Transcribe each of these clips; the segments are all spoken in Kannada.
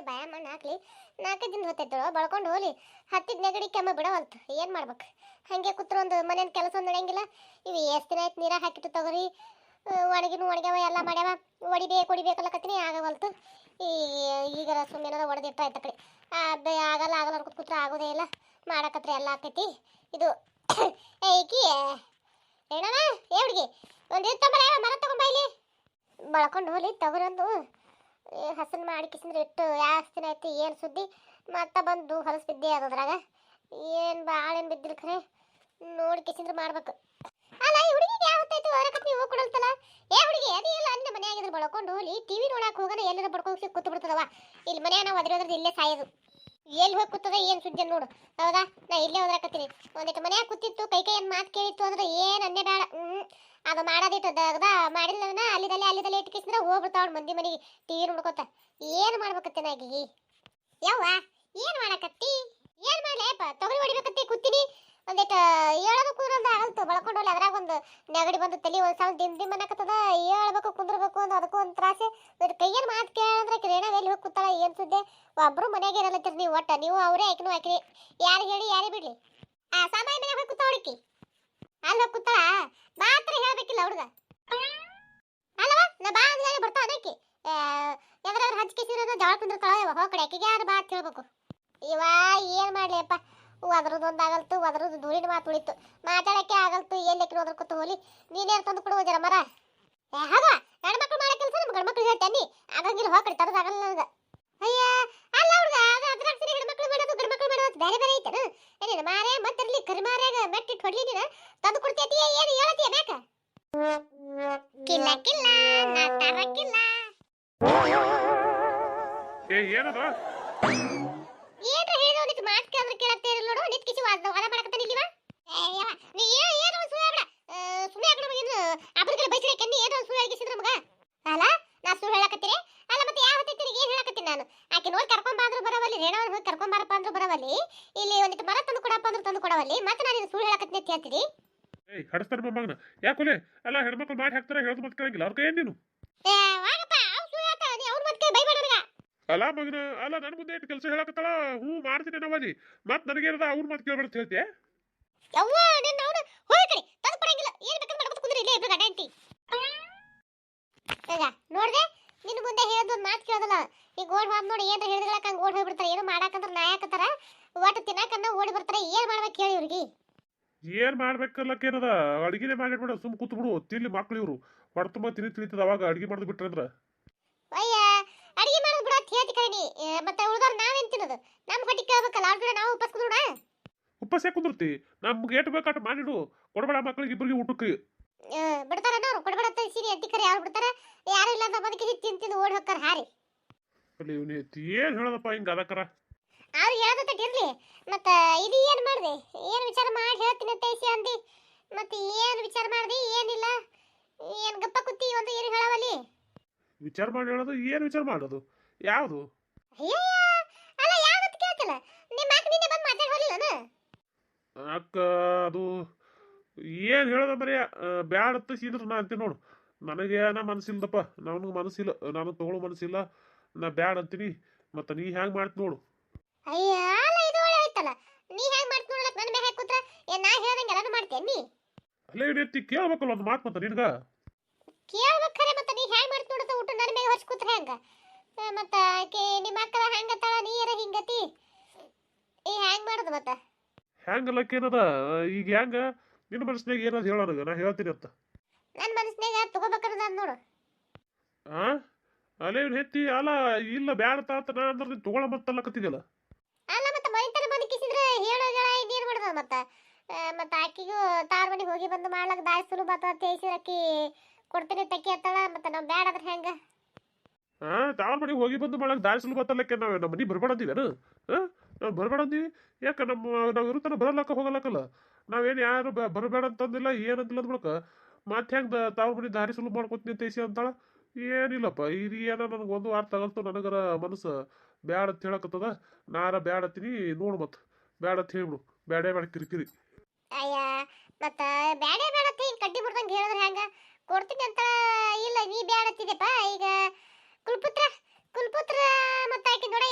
ಬಾಯ ಮಣ್ಣು ಹಾಕ್ಲಿ ನಾಲ್ಕು ದಿನ ಹೊತ್ತೈತಳು ಬಳ್ಕೊಂಡು ಹೋಲಿ ಹತ್ತಿದ ನೆಗಡಿ ಕೆಮ್ಮ ಬಿಡವಲ್ತು ಏನು ಮಾಡ್ಬೇಕು? ಹಂಗೆ ಕೂತ್ರ ಒಂದು ಮನೇನ ಕೆಲಸ ನಡೆಯಂಗಿಲ್ಲ. ಇವು ಎಷ್ಟು ದಿನ ಆಯ್ತು ನೀರಾಗ ಹಾಕಿಟ್ಟು ತಗೋರಿ? ಒಣಗಿನೂ ಒಣಗ್ಯಾವ, ಎಲ್ಲ ಮಾಡ್ಯಾವ. ಹೊಡಿಬೇಕು ಹೊಡಿಬೇಕಲ್ಲ ಕತ್ತಿನಿ ಆಗವಲ್ತು. ಈ ಈಗ ಸುಮ್ಮನೆ ಒಡೆದಿಟ್ಟ ಆಯ್ತು ಕಡೆ. ಆಗಲ್ಲ ಆಗಲ್ಲ ಅನ್ಕೊತ ಕೂತ್ರ ಆಗೋದೇ ಇಲ್ಲ. ಮಾಡಕತ್ರೆ ಎಲ್ಲ ಆಕೈತಿ. ಇದು ಏಕಿ ಏನಣ್ಣ? ಏ, ಹುಡುಗಿ, ಒಂದು ಇದು ತಗೊಂಬರ ಮರ ಇಲ್ಲಿ. ಬಳ್ಕೊಂಡು ಹೋಲಿ ತಗೊರೊಂದು ಹಸನ್ ಮಾಡಿ ಕಿಸಿಂದ್ರೆ ಇಟ್ಟು ಯಾಸ್ತಿನ ಆಯ್ತು ಏನು ಸುದ್ದಿ? ಮತ್ತೆ ಬಂದು ಹೊಲಸು ಬಿದ್ದೆ ಅದ್ರಾಗ. ಏನು ಭಾಳ ಏನು ಬಿದ್ದಿಲ್ಲ ಖರೆ? ನೋಡಿ ಕಿಸಿಂದ್ರೆ ಮಾಡ್ಬೇಕು. ಅಲ್ಲ, ಈ ಹುಡುಗಿಗೆ ಯಾವತ್ತೈತಿ ಹೊರಕತ್ ನೀವು ಕೊಡಲ್ತಲ್ಲ ಏ, ಹುಡುಗಿ, ಅದೇ ಇಲ್ಲ ಅಂದ ಮನೆಯಾಗಿದ್ರೆ ಬಳಕೊಂಡು ಇಲ್ಲಿ ಟಿವಿ ನೋಡಕ್ಕೆ ಹೋಗೋಣ ಎಲ್ಲರ ಬಡ್ಕೊಂಡು ಕೂತು ಬಿಡ್ತದವ ಇಲ್ಲಿ ಮನ್ಯಾಗ ನಾವು ಇಲ್ಲೇ ಸಾಯೋದು. ಎಲ್ಲಿ ಹೋಗಿ ಕೂತದ, ಏನು ಸುದ್ದಿ ನೋಡು. ಹೌದಾ? ನಾ ಇಲ್ಲೇ ಹೋದ್ರಾಕತ್ತೀನಿ ಒಂದಿಟ್ಟು ಮನ್ಯಾಗ ಕೂತಿತ್ತು, ಕೈ ಕೈ ಮಾತು ಕೇಳಿತ್ತು ಅಂದ್ರೆ ಏನು ಅನ್ನೇ ಬೇಡ. ಹ್ಞೂ ಅದು ಮಾಡೋದಿಟ್ಟು ಅದ ಮಾಡಿಲ್ಲ ಅಲ್ಲಿದಲ್ಲಿ ಅಲ್ಲಿದಲ್ಲಿ ಇಟ್ಕಿಸಿದ್ರೆ ಹೋಗ್ಬಿಡ್ತಾವ ಮಂದಿ ಮನೆಗೆ. ಟಿವಿ ನೋಡ್ಕೊತ. ಏನು ಮಾಡ್ಬೇಕತ್ತೆ ನಾಗಿ ಯವ್ವ, ಏನು ಮಾಡಕತ್ತಿ? ಏನು ಮಾಡಲೇಪ್ಪ ತೊಗರಿ ಹೊಡಿಬೇಕತ್ತಿ, ಕೂತೀನಿ. ಒಂದಿಟ್ಟು ಹೇಳೋದು ಕೂರಂದ ಆಗಲ್ತು ಬಳ್ಕೊಂಡು ಅದ್ರಾಗ ಒಂದು ನೆಗಡಿ ಬಂದು ತಲೆ ಒಂದು ಸಾವಿರ ದಿಮ್ ದಿಮ್ ಅನ್ನಕತ್ತದ. ಹೇಳ್ಬೇಕು ಕುಂದ್ರಬೇಕು ಅಂತ ಅದಕ್ಕೂ ಒಂದು ತ್ರಾಸೆ. ಒಂದು ಕೈಯನ್ ಮಾತು ಕೇಳಂದ್ರೆ ಕಿರಣ ಎಲ್ಲಿ ಹೋಗಿ ಕೂತಾಳ, ಏನು ಸುದ್ದಿ? ಒಬ್ರು ಮನೆಗೆ ಇರಲ್ಲತ್ತೀರಿ ನೀವು ಒಟ್ಟ? ನೀವು ಅವರೇ ಆಕಿನೂ ಹಾಕಿರಿ ಯಾರು ಹೇಳಿ, ಯಾರೇ ಬಿಡ್ಲಿ. ಆ, ಸಾಮಾನ್ಯ ಮನೆಗೆ ಹೋಗಿ ಕೂತಾಳ ಹುಡುಕಿ ಅಲ್ಲಿ ಹೋಗಿ ಕೂತಾಳ? ಮಾತ್ರ ಹೇಳ್ಬೇಕಿಲ್ಲ ಹುಡುಗ ಅಲ್ಲವ, ನಾ ಬಾ ಅಂದ್ರೆ ಬರ್ತಾ ಅದಕ್ಕೆ ಎದ್ರಾದ್ರು ಹಚ್ಕಿಸಿರೋದು ಜಳ ಕುಂದಿರ್ತಾಳ ಹೋಗ ಕಡೆ ಆಕಿಗೆ ಯಾರು ಬಾ ಅಂತ ಹೇಳ್ಬೇಕು. ಇವ ಏನ್ ಮಾಡ್ಲಿಯಪ್ಪ ಅದ್ರದ್ದು ಒಂದಾಗಲ್ತು ಅದ್ರದ್ದು ಧೂಳಿನ ಮಾತು ಉಳಿತು. ಮಾತಾಡಕ್ಕೆ ಆಗಲ್ತು ಎಲ್ಲಕ್ಕೆ ಹೋದ್ರ ಕೂತು ಹೋಲಿ. ನೀನೇ ತಂದು ಕೊಡುವ ಜರ ಮರ. ಏ ಗಂಡ ಮಕ್ಳು ಮಾಡೋ ಕೆಲಸ ನಮ್ಮ ಗಂಡ್ಮಕ್ಳು ಹೇಳ್ತೇನಿ ಆಗಂಗಿಲ್ಲ ಹೋಗಿ ಕಡೆ ತರದು ಆಗಲ್ಲ ನನಗೆ. ಅಯ್ಯ, ಅಲ್ಲ ಹುಡುಗ, ಅದು ಅದ್ರಾಗ ಸರಿ ಹೆಣ್ಮಕ್ಳು ಮಾಡೋದು ಗಂಡ್ಮಕ್ಳು ಮಾಡೋದು ಬೇರೆ ಬೇರೆ ಐತನ ಏನೇನು ಮಾರೇ ಮತ್ತಿರ್ಲಿ ಕರಿಮಾರ್ಯಾಗ ಮೆಟ್ಟಿಟ್ಟು ಹೊಡ್ಲಿ ನೀನು. ತಂದು ಕೊಡ್ತೈತಿ ಏನು ಹೇಳತ್ತೀಯ ಮ್ಯಾಕ ಕಿಲ್ಲ ನಾ ತರಕ್ಕಿಲ್ಲ ಏನದ ಏನ್ರ ಹೇಳಿದ ನಿತ್ ಮಾತ್ ಕೇಳಿದ್ರೆ ಕೇಳತ್ತೆ ಇರಲ್ಲ ನೋಡು ನಿತ್ ಕಿಸಿ ವಾದ ವಾದ ಮಾಡಕತ್ತಾನ ಇಲ್ಲಿವ ನೀ ಏ ಏನು ಸುಳ್ಳು ಹೇಳ್ಬೇಡ ಸುಳ್ಳು ಯಾಕೆ ನಮಗೆ ಇದು ಅಬ್ಬರ ಕಡೆ ಬೈಸಿರ ಕಣ್ಣಿ ಏನೋ ಸುಳ್ಳು ಹೇಳಿಸಿದ್ರ ಮಗ ಅಲ್ಲ ನಾ ಸುಳ್ಳು ಹೇಳಕತ್ತೀನಿ ಅಲ್ಲ ಮತ್ತೆ ಯಾವ ಹೊತ್ತೈತಿ ಏನ್ ಹೇಳಕತ್ತೀನಿ ನಾನು. ಆಕೆ ನೋಡಿ ಕರ್ಕೊಂಡ್ ಬಾಂದ್ರು ಬರವಲ್ಲಿ ರೇಣವನ್ ಹೋಗಿ ಕರ್ಕೊಂಡ್ ಬಾರಪ್ಪ ಅಂದ್ರು ಬರವಲ್ಲಿ ಇಲ್ಲಿ ಒಂದಿಟ್ಟು ಮರ ತಂದು ಕೊಡಪ್ಪ ಅಂದ್ರು ತಂದು ಕೊಡವಲ್ಲಿ ಮತ್ತೆ ನಾನು ಸುಳ್ಳು ಹೇಳಕತ್ತೀನಿ ಅಂತ ಹೇಳ್ತೀನಿ ಏಯ್ ಹಡಸ್ತಾರ ಮೊಮ್ಮಗನ ಯಾಕೊಲೆ ಅಲ್ಲ ಹೆಣ್ಮಕ್ಳು ಮಾಡಿ ಹಾಕ್ತಾರ ಹೇಳೋದು ಮತ್ತೆ ಕೇಳಂಗಿಲ್ಲ. ಅವ್ರ ಕೈಯಲ್ಲಿ ನೀನು? ಏ ವಾಗಪ್ಪ ಅವ್ನು ಸುಳ್ಳು ಹೇಳ್ತಾಳ ನೀ ಅವ್ನ ಮತ್ತೆ ಬೈಬೇಡ ನನಗ ಅಲ್ಲ ಮಗನ ಅಲ್ಲ ನನ್ನ ಮುಂದೆ ಇಟ್ಟು ಕೆಲಸ ಹೇಳಕತ್ತಾಳ? ಹ್ಞೂ ಮಾಡ್ತೀನಿ ನಾವಲ್ಲಿ ಮತ್ತೆ ನನಗೇನದ ಅವ್ರ ಮಾತು ಕೇಳ್ಬೇಡ ಅಂತ ಹೇಳ್ತೀಯ? ಯವ್ವ ನಿನ್ನ ಅವನು ಹೋಗಿ ಕಡೆ. ತಂದು ಕೊಡಂಗಿಲ್ಲ ಏನ್ ಬೇಕಾದ್ರೆ ಮಾಡ್ಕೊತ ಕುಂದ್ರಿ ಇಲ್ಲೇ ಇಬ್ರು ಗಂಡ ಹೆಂಡತಿ. ಈಗ ನೋಡ್ದೆ? ನಿನ್ನ ಮುಂದೆ ಹೇಳೋದು ಒಂದು ಮಾತು ಕೇಳೋದಲ್ಲ ಈಗ ಓಡ್ ಹೋದ್ ನೋಡಿ ಏನ್ ಹೇಳಿದ್ರಕ್ಕ ಹಂಗೆ ಓಡ್ ಹೋಗ್ಬಿಡ್ತಾರೆ ಏನು ಮಾಡಾಕಂದ್ರ ನಾಯಕತ್ತಾರ ಒಟ್ಟು ತಿನ್ನಕನ್ನ ಓಡಿ ಬರ್ತಾರೆ ಏನ್ ಮಾಡ್ಬೇಕು ಹೇಳಿ ಇವ್ರಿಗೆ? ಏನ್ ಮಾಡ್ಬೇಕಲ್ಲಕ್ಕೇನದ ಅಡಿಗೆನೆ ಮಾಡಿಬಿಡ ಸುಮ್ ಕೂತ್ ಬಿಡು ತಿನ್ಲಿ ಮಕ್ಳು ಇವ್ರು. ಹೊರ ತುಂಬ ತಿನ್ನಿ ತಿಳಿತದ ಅವಾಗ ಅಡಿಗೆ ಮಾಡೋದು ಬಿಟ್ರೆ ಅಂದ್ರ? ಅಯ್ಯ ಅಡಿಗೆ ಮಾಡೋದು ಬಿಡ ಹೇಳ್ತಿ ಕಣಿ. ಮತ್ತೆ ಉಳ್ದವ್ರು ನಾವೇನ್ ತಿನ್ನೋದು? ನಮ್ಮ ಹೊಟ್ಟಿ ಕೇಳ್ಬೇಕಲ್ಲ ಅವ್ರ ಕೂಡ ನಾವು ಉಪಸ್ ಕುಂದ್ರೋಣ ಉಪ್ಪಸ್ ಯಾಕೆ ಕುಂದಿರ್ತಿ ನಮ್ಗೆ ಏಟ್ ಬೇಕಾಟ ಮಾಡಿಡು ಕೊಡಬೇಡ ಮಕ್ಳಿಗೆ ಇಬ್ಬರಿಗೆ ಊಟಕ್ಕೆ. ಬಿಡ್ತಾರ ಅವ್ರು ಕೊಡ್ಬೇಡ ಸಿರಿ ಅಂತಿ ಕರೆ ಯಾರು ಬಿಡ್ತಾರ ಯಾರು ಇಲ್ಲ ಅಂತ ಬದುಕಿ ತಿಂದು ತಿಂದು ಓಡಿ ಹೋಗ್ತಾರ ಹಾರಿ. ಅಲ್ಲಿ ಇವ್ನಿ ಏನ್ ಹೇಳದಪ್ಪ ಹಿಂಗ ಅದಕ್ಕರ? ಅವ್ರು ಹೇಳೋದತ್ತ ಇರ್ಲಿ. ಮತ್ತ ಇದು ಏನು ಮಾಡ್ದೆ? ಏನು ವಿಚಾರ ಮಾಡಿ ಹೇಳ್ತೀನಿ ತೈಸಿ ಅಂದಿ. ಮತ್ತೆ ಏನು ವಿಚಾರ ಮಾಡ್ದಿ? ಏನಿಲ್ಲ. ಏನು ಗಪ್ಪ ಕುತ್ತಿ ಒಂದು ಏನು ಹೇಳವಲ್ಲಿ? ವಿಚಾರ ಮಾಡಿ ಹೇಳೋದು ಏನು ವಿಚಾರ ಮಾಡೋದು? ಯಾವುದು? ಅಯ್ಯಯ್ಯ. ಅಲ್ಲ ಯಾವತ್ತು ಕೇಳ್ತಿಲ್ಲ. ನಿಮ್ಮ ಮಾತು ನಿನ್ನೆ ಬಂದು ಮಾತಾಡಿ ಹೋಲಿಲ್ಲನ ಅಕ್ಕ ಅದು ಏನು ಹೇಳೋದ ಬರೀ ಬ್ಯಾಡ ಅಂತ ಸೀದ್ರ ನಾ ಅಂತೀನಿ ನೋಡು. ನನಗೆ ಏನ ಮನಸ್ಸಿಲ್ದಪ್ಪ ನನಗೆ ಮನಸ್ಸಿಲ್ಲ ನನಗೆ ತಗೊಳ್ಳೋ ಮನಸ್ಸಿಲ್ಲ. ನಾ ಬ್ಯಾಡ ಅಂತೀನಿ. ಮತ್ತೆ ನೀ ಹ್ಯಾಂಗ ಮಾಡ್ತಿ ನೋಡು. ಅಯ್ಯ ಅಲ್ಲ ಇದು ಒಳ್ಳೆ ಆಯ್ತಲ್ಲ. ನೀ ಹ್ಯಾಂಗ ಮಾಡ್ತಿ ನೋಡಕ್ ನನ್ನ ಮ್ಯಾಗ ಕೂತ್ರ. ಏ ನಾ ಹೇಳ್ದಂಗೆ ಎಲ್ಲಾನು ಮಾಡ್ತೇನೆ ನೀ ಅಲ್ಲೇ ರೀತಿ ಕೇಳ್ಬೇಕಲ್ಲ ಒಂದು ಮಾತು ಮತ್ತೆ ನಿನಗ. ಕೇಳ್ಬೇಕಾರೆ ಮತ್ತೆ ನೀ ಹ್ಯಾಂಗ ಮಾಡ್ತಿ ನೋಡತ್ತ ಊಟ ನನ್ನ ಮ್ಯಾಗ ಹೊರ್ಸ್ ಕೂತ್ರ ಹ್ಯಾಂಗ ಮತ್ತ ಆಕಿ ನಿಮ್ಮ ಅಕ್ಕಳ ಹೆಂಗತ್ತಾಳ ನೀರ ಹಿಂಗತಿ? ಈ ಹ್ಯಾಂಗ ಮಾಡೋದು ಮತ್ತ? ಹೆಂಗಲ್ಲಕ್ಕೇನದ ಈಗ ಹೆಂಗ ನಿನ್ನ ಮನಸ್ಸಿನಾಗ ಏನದ ಹೇಳೋ ನನಗೆ ನಾ ಹೇಳ್ತೀನಿ ಅಂತ ನನ್ನ ಮನಸ್ಸಿನಾಗ ತಗೋಬೇಕಾದ್ರೆ ನಾನು ನೋಡು. ಆ? ಅಲ್ಲೇ ಇವ್ನು ಹೆತ್ತಿ ಅಲ್ಲ ಇಲ್ಲ ಬ್ಯಾಡ ತಾತ ನಾ ಅಂದ್ರೆ ನೀನು ತಗೊಳ ಮತ್ತಲ್ಲಕತ್ತಿದ್ಯಲ್ಲ ಅಲ್ಲ ಮತ್ತೆ ಮೈತಾರೆ ಬಂದು ಕಿಸಿದ್ರೆ ಹೇಳೋ ಗೆಳ ಇನ್ನೇನು ಮಾಡೋದು ಮತ್ತೆ? ಆ, ಮತ್ತೆ ಆಕಿಗೂ ತಾರ್ ಮನೆಗೆ ಹೋಗಿ ಬಂದು ಮಾಡ್ಲಕ್ ದಾರಿ ಸುಲಭ ಆತ ತೇಸಿರ ಆಕಿ ಕೊಡ್ತೀನಿ ತಕ್ಕಿ ಅತ್ತಾಳ ಮತ್ತೆ ನಾವು ಬ್ಯಾಡ ಅಂದ್ರೆ ಹೆಂಗ? ಹಾ ತಾವ್ರ ಮನೆಗೆ ಹೋಗಿ ಬಂದು ಮಾಡಕ್ಕೆ ದಾರಿ ಸುಲಭ ಬತ್ತಲ್ಲಕ್ಕೆ ನಾವು ನಮ್ಮ ಮನೆ ಬರ್ಬೇಡ ಅಂತೀವೇನು ಹಾ ನಾವು ಬರ್ಬೇಡ ಯಾಕೆ ನಮ್ಮ ನಾವು ಇರುತ್ತಾನೆ ಬರಲಕ್ಕ ಹೋಗಲಕ್ಕಲ್ಲ ನಾವೇನು ಯಾರು ಬರಬೇಡ ಅಂತಂದಿಲ್ಲ ಏನಂತಿಲ್ಲ ಅಂದ್ಬಿಡಕ ಮತ್ತೆ ಹೆಂಗೆ ತಾವು ಮನೆ ದಾರಿ ಸುಲಭ ಮಾಡ್ಕೊತೀನಿ ಅಂತ ಐಸಿ ಅಂತಾಳ? ಏನಿಲ್ಲಪ್ಪ ಇದು ಏನೋ ನನಗೆ ಒಂದು ವಾರ ತಗಲ್ತು, ನನಗರ ಮನಸ್ಸು ಬ್ಯಾಡ ಅಂತ ಹೇಳಕತ್ತದ. ನಾರ ಬ್ಯಾಡ ಅಂತೀನಿ, ನೋಡು ಮತ್ತೆ ಬ್ಯಾಡ ಅಂತ ಹೇಳ್ಬಿಡು. ಬ್ಯಾಡೇ ಬ್ಯಾಡ ಕಿರಿಕಿರಿ. ಅಯ್ಯ, ಮತ್ತೆ ಬ್ಯಾಡೇ ಬೇಡ ಅಂತ ಹಿಂಗೆ ಕಡ್ಡಿ ಬಿಡ್ದಂಗೆ ಹೇಳಿದ್ರೆ ಹೆಂಗ ಕೊಡ್ತೀನಿ ಅಂತ ಇಲ್ಲ, ನೀ ಬ್ಯಾಡ ಅಂತಿದ್ದೆಪ್ಪ ಈಗ ಕುಲ್ಪುತ್ರ ಕುಲ್ಪುತ್ರ ಮತ್ತೆ ಆಕಿ ನೋಡ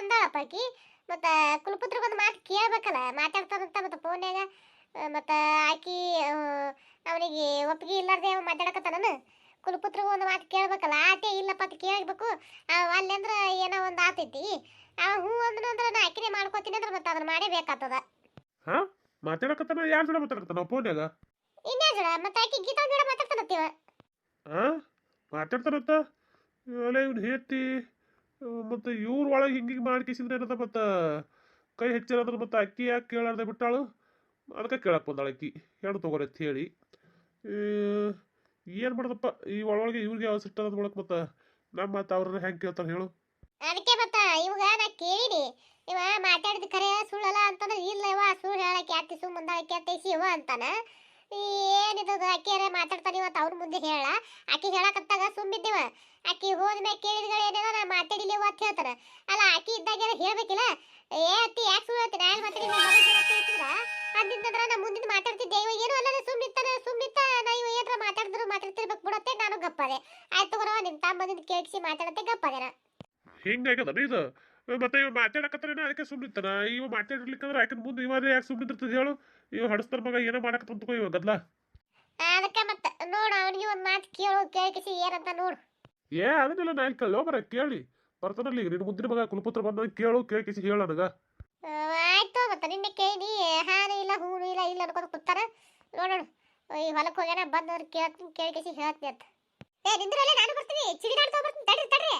ಅಂದಾಳಪ್ಪ ಆಕಿ. ಮತ್ತು ಕುಲಪುತ್ರಿಗೊಂದು ಮಾತು ಕೇಳ್ಬೇಕಲ್ಲ ಮಾತಾಡ್ತಾರಂತ ಮತ್ತೆ ಫೋನ್ಯಾಗ ಮತ್ತು ಆಕಿ ಅವನಿಗೆ ಒಪ್ಪಿಗೆ ಇಲ್ಲಾರ್ದೆ ಅವ ಮಾತಾಡಕತ್ತಾನ ಕುಲಪುತ್ರಿಗೂ ಒಂದು ಮಾತು ಕೇಳ್ಬೇಕಲ್ಲ ಆಟೆ ಇಲ್ಲಪ್ಪ ಅಂತ ಕೇಳಬೇಕು. ಅಲ್ಲಂದ್ರೆ ಏನೋ ಒಂದು ಆತೈತಿ ಆ ಹ್ಞೂ ಅಂದ್ರು ಅಂದ್ರೆ ನಾ ಆಕಿನೇ ಮಾಡ್ಕೋತೀನಿ ಅಂದ್ರೆ ಮತ್ತೆ ಅದನ್ನ ಮಾಡೇಬೇಕಾಗ್ತದ ಹಾ? ಮಾತಾಡಕತ್ತಾನ ಯಾರ ಜೋಡ ಮಾತಾಡಕತ್ತಾನ ಫೋನ್ಯಾಗ ಇನ್ನೇ ಜೋಡ? ಮತ್ತೆ ಆಕಿ ಗೀತಾ ಜೋಡ ಮಾತಾಡ್ತಾನತ್ತೀವ ಹಾ ಮಾತಾಡ್ತಾನಂತ? ಅಲ್ಲ ಇವ್ನು ಹೇಳ್ತಿ ಮತ್ತು ಇವ್ರ ಒಳಗೆ ಹಿಂಗೆ ಹಿಂಗೆ ಮಾಡ್ಕೇಸಿದ್ರೆ ಏನದ ಮತ್ತು? ಕೈ ಹೆಚ್ಚಿರೋದ್ರ ಮತ್ತು ಅಕ್ಕಿ ಯಾಕೆ ಕೇಳಾರ್ದೆ ಬಿಟ್ಟಾಳು? ಅದಕ್ಕೆ ಕೇಳಕ್ಕೆ ಬಂದಾಳ ಅಕ್ಕಿ ಹೆಣ್ಣು ತಗೋರಿ ಅಂತ ಹೇಳಿ. ಏನು ಮಾಡ್ದಪ್ಪ? ಈ ಒಳಗೆ ಇವ್ರಿಗೆ ಯಾವ ಸಿಟ್ಟ ಒಳಗೆ ಮತ್ತು ನಮ್ಮ ಮತ್ತೆ ಅವ್ರನ್ನ ಹೆಂಗೆ ಕೇಳ್ತಾರೆ ಹೇಳು. ಅದಕ್ಕೆ ಮತ್ತ ಇವಾಗ ನಾ ಕೇಳಿನಿ ಇವ ಮಾತಾಡಿದ ಖರೆ ಸುಳ್ಳಲ್ಲ ಅಂತಂದ್ರೆ, ಇಲ್ಲ ಇವ ಸುಳ್ಳು ಹೇಳಕ್ಕೆ ಯಾಕೆ ಸುಮ್ಮ ಮುಂದಾಳಕ್ಕೆ ಅಂತೈಸಿ ಇವ ಅಂತಾನ. ಏನಿದು ಅಕ್ಕಿಯರ ಮಾತಾಡ್ತಾನೆ ಇವತ್ತು ಅವ್ರ ಮುಂದೆ ಹೇಳ. ಆಕಿ ಹೇಳಕತ್ತಾಗ ಸುಮ್ಮಿದ್ದೀವ. ಆಕಿ ಹೋದ್ಮೇಲೆ ಕೇಳಿದ್ಗಳು ಏನೇನೋ ನಾ ಮಾತಾಡಿಲಿ ಅಂತ ಹೇಳ್ತಾರ ಅಲ್ಲ, ಆಕಿ ಇದ್ದಾಗ ಹೇಳ್ಬೇಕಿಲ್ಲ? ಏ, ಅತ್ತಿ, ಯಾಕೆ ಸುಳ್ಳು ಹೇಳ್ತೀನಿ ನಾನು ಮಾತಾಡಿದ್ರ ಅಂದಿದ್ರ ನಾ ಮುಂದಿನ ಮಾತಾಡ್ತಿದ್ದೆ. ಏನು ಅಲ್ಲ ಸುಮ್ಮಿತ್ತಾನ ಸುಮ್ಮಿತ್ತ ನಾ ಇವ ಏನ್ರ ಮಾತಾಡಿದ್ರು ಮಾತಾಡ್ತಿರ್ಬೇಕು ಬಿಡತ್ತೆ ನಾನು ಗಪ್ಪದೆ. ಆಯ್ತು ತಗೋರವ ನಿನ್ ತಮ್ಮಂದಿನ ಕೇಳಿಸಿ ಮಾತಾಡತ್ತೆ ಗಪ್ಪದೆ ನಾ. ಹಿಂಗಾಗ್ಯದ ಇದು? ಮತ್ತೆ ಇವ ಮಾತಾಡಕತ್ತಾರೇನ ಅದಕ್ಕೆ ಸುಮ್ಮನಿರ್ತಾನ ಇವ ಮಾತಾಡಿರ್ಲಿಕ್ಕಂದ್ರೆ ಆಕಿನ ಮುಂದೆ ಇವರೇ ಯಾಕೆ ಸುಮ್ಮನಿರ್ತದೆ ಹೇಳು? ಇವ ಹಡಸ್ತಾರ ಮಗ ಏನೋ ಮಾಡಕತ್ತ ತಗೋ ಇವ ಗದ್ಲ. ಅದಕ್ಕೆ ಮತ್ತೆ ನೋಡು ಅವನಿಗೆ ಒಂದು ಮಾತು ಕೇಳು ಕೇಳಿಸಿ ಏನಂತ ನೋಡು. ಏ ಅದನ್ನೆಲ್ಲ ನಾ ಇಲ್ಲಿ ಕೇಳೋ ಬರ ಕೇಳಿ. ಬರ್ತಾನಲ್ಲಿ ನಿನ್ನ ಮುಂದಿನ ಮಗ ಕುಲಪುತ್ರ ಬಂದ ಕೇಳು ಕೇಳಿಸಿ ಹೇಳು ನನಗ ಆ, ಆಯ್ತು ಮತ್ತೆ ನಿನ್ನೆ ಕೇಳಿ ಹಾನು ಇಲ್ಲ ಅನ್ಕೊಂಡು ಕೂತಾರ. ನೋಡೋಣ. ಈ ಹೊಲಕ್ಕೆ ಹೋಗ್ಯಾನ ಬಂದವ್ರು ಕೇಳ್ತೀನಿ ಕೇಸಿ ಹೇಳ್ತೀನಿ ಅಂತ. ಏ, ನಿಂದ್ರಲ್ಲೇ ನಾನು ಬರ್ತೀನಿ. ಚಿಡಿ ನಾಡ್ತಾ ಬರ್ತೀನಿ. ತಡ್ರಿ ತಡ್ರಿ.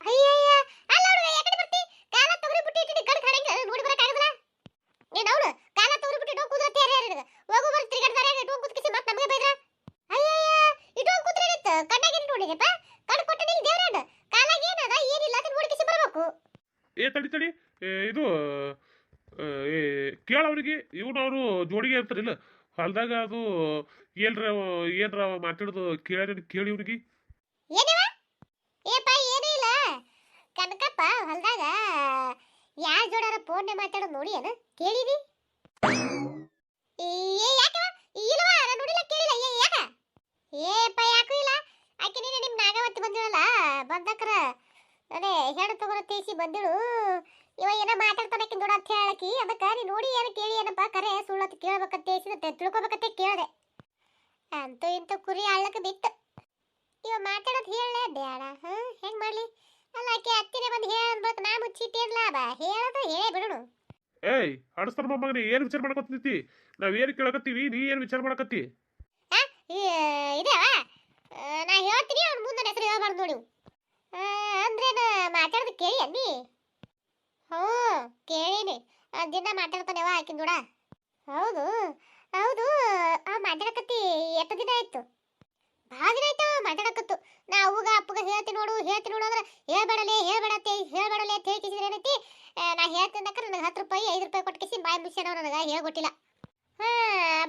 ಅಯ್ಯಯ್ಯ. ಅಲ್ಲ ನೋಡು ಯಾಕಡೆ ಬರ್ತಿ? ಕಾಲ ತೊಗರಿ ಬಿಟ್ಟು ಇಟ್ಟಿ ಕಣ್ ಕಾಣಂಗ ನೋಡಿ ಬರಕ್ಕಾಗಲ್ಲ ನೀನು ಅವಳು ಕಾಲ ತೊಗರಿ ಬಿಟ್ಟು ಇಟ್ಕೊಂಡು ಕೂದ್ರತ್ತೆ ಯಾರು ಯಾರು ಹೋಗು ಬರ್ತಿ ತಿರ್ಗಾಡ್ತಾರೆ ಇಟ್ಕೊಂಡು ಕೂತ್ಕಿಸಿ ಮತ್ತೆ ನಮಗೆ ಬೈದ್ರ? ಅಯ್ಯಯ್ಯ. ಇಟ್ಕೊಂಡು ಕೂತ್ರೆ ಕಣ್ಣಾಗಿನ ನೋಡಿದೆಪ್ಪ ಕಣ್ ಕೊಟ್ಟ ನಿಲ್ ದೇವ್ರಾಡ ಕಾಲಾಗ ಏನದ ಏನಿಲ್ಲ ಅಂತ ನೋಡಿ ಕಿಸಿ ಬರಬೇಕು. ಏ, ತಡಿ ತಡಿ. ಇದು ಆ, ಏ ಕೇಳ ಅವ್ರಿಗೆ ಇವನು ಅವರು ಜೋಡಿಗೆ ಇರ್ತಾರಿಲ್ಲ ಹೊಲ್ದಾಗ ಅದು ಏನ್ರ ಏನ್ರ ಮಾತಾಡೋದು ಕೇಳಿ ಕೇಳಿ ಏನವ? ಏಪ ಏನೂ ಇಲ್ಲ. ಕನಕಪ್ಪ ಹೊಲ್ದಾಗ ಯಾರ ಜೋಡಾರ ಫೋನ್ ಮಾತಾಡೋದು ನೋಡಿ ಏನ ಕೇಳಿದಿ? ಏ ಯಾಕವ? ಇಲ್ವಾ ನಾನು ನೋಡಿಲ್ಲ ಕೇಳಿಲ್ಲ. ಏ ಯಾಕ? ಏಪ ಯಾಕೂ ಇಲ್ಲ. ಆಕೆ ನೀನು ನಿಮ್ಮ ನಾಗವತ್ತಿ ಬಂದಿರಲ್ಲ ಬಂದಕ್ರ ಅದೇ ಹೆಣ್ಣು ತಗೊಳೋ ತೇಸಿ ಬಂದಿಳು. ಇವ ಏನೋ ಮಾತಾಡ್ತಾನೆ ಆಕಿನ ಜೋಡ ಅಂತ ಹೇಳಕಿ ಅದಕ್ಕೆ ನೀ ನೋಡಿ ಏನು ಕೇಳಿ ಏನಪ್ಪ ಕರೆ ಸುಳ್ಳತ್ತು ಕೇಳ್ಬೇಕಂತ ತೇಸಿದ ತಿಳ್ಕೊಬೇಕಂತ ಕೇಳಿದೆ. ಅಂತೂ ಇಂತೂ ಕುರಿ ಅಳ್ಳಕ್ಕೆ ಬಿತ್ತು. ಇವ ಮಾತಾಡೋದು ಹೇಳಲೇ ಬೇಡ ಹಾ? ಹೆಂಗ್ ಮಾಡ್ಲಿ? ಅಲ್ಲ ಆಕೆ ಹತ್ತಿರ ಬಂದು ಹೇಳಬೇಕು ನಾ ಮುಚ್ಚಿಟ್ಟೇನ್ ಲಾಭ ಹೇಳೋದು ಹೇಳೇ ಬಿಡೋಣ. ಏಯ್ ಅಡಸ್ತಾರ ಮೊಮ್ಮಗನಿ ಏನು ವಿಚಾರ ಮಾಡ್ಕೊತಿದ್ದಿ? ನಾವ್ ಏನು ಕೇಳಕತ್ತೀವಿ ನೀ ಏನು ವಿಚಾರ ಮಾಡಕತ್ತಿ? ಇದೆವಾ ನಾ ಹೇಳ್ತೀನಿ ಅವ್ನ ಮುಂದೆ ಹೆಸರು ಹೇಳ್ಬಾರ್ದು ನೋಡಿ. ಆ, ಅಂದ್ರೆ ನಾ ಮಾತಾಡೋದು ಕೇಳಿ ಅನ್ನಿ ಹ್ಞೂ, ಕೇಳೀನಿ. ದಿನ ಮಾತಾಡ್ತಾನೆವ ಆಕಿನ ಕೂಡ ಹೌದು ಹೌದು. ಆ, ಮಾತಾಡಕತ್ತಿ ಎಷ್ಟು ದಿನ ಆಯ್ತು? ಭಾಳ ದಿನ ಆಯ್ತು ಮಾತಾಡಕತ್ತು. ನಾ ಅವ್ಗ ಅಪ್ಪಗ ಹೇಳ್ತೀನಿ ನೋಡು ಹೇಳ್ತೀನಿ ನೋಡು ಅಂದ್ರೆ ಹೇಳ್ಬೇಡಲೇ ಹೇಳ್ಬೇಡತ್ತೆ ಹೇಳ್ಬೇಡಲೇ ಅಂತ ಹೇಳ್ಕಿಸಿದ್ರೆ ಏನೈತಿ ನಾ ಹೇಳ್ತೀನಿ ಅಂದ್ರೆ ನನಗೆ ಹತ್ತು ರೂಪಾಯಿ, ಐದು ರೂಪಾಯಿ ಕೊಟ್ಕಿಸಿ ಬಾಯಿ ಮುಗಿಸ್ಯಾನ ನನಗೆ ಹೇಳ್ಕೊಟ್ಟಿಲ್ಲ ಹಾ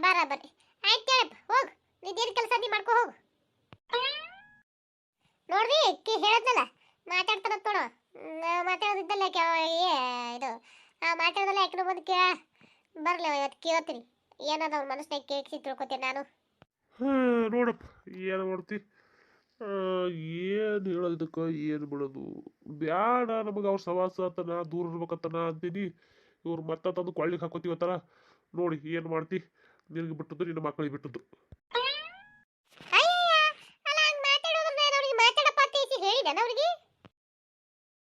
ಬರಾಬರಿ ಆಯ್ತು ಹೇಳಪ್ಪ ಹೋಗು. ನಿಂದೇನು ಕೆಲಸ ನೀ ಮಾಡ್ಕೊ ಹೋಗು. ನೋಡ್ರಿ ಕಿ ಹೇಳದ್ನಲ್ಲ ನೋಡು. ಹ್ಮ್, ಮಾತಾಡೋದಿದ್ದಲ್ಲ ಇದು ಆ ಮಾತಾಡೋದಲ್ಲ ಯಾಕೆ ಬಂದು ಕೇ ಬರಲಿ ಇವತ್ತು ಕೇಳ್ತೀನಿ. ಏನದ ಅವ್ರ ಮನಸ್ಸಿನಾಗ ಕೇಳಿಸಿ ತಿಳ್ಕೊತೀನಿ ನಾನು. ಹಾ ನೋಡಪ್ಪ ಏನು ಮಾಡ್ತಿ? ಏನು ಹೇಳೋದಕ್ಕೆ ಏನು ಬಿಡೋದು ಬ್ಯಾಡ ನಮಗೆ ಅವ್ರ ಸವಾಸ ಅಂತ ನಾ ದೂರ ಇರ್ಬೇಕಂತನ ಅಂತೀನಿ. ಇವ್ರು ಮತ್ತೆ ತಂದು ಕೊಳ್ಳಿಗೆ ಹಾಕೋತೀವತ್ತಾರ ನೋಡಿ ಏನು ಮಾಡ್ತಿ? ನಿನಗೆ ಬಿಟ್ಟದ್ದು ನಿನ್ನ ಮಕ್ಕಳಿಗೆ ಬಿಟ್ಟದ್ದು.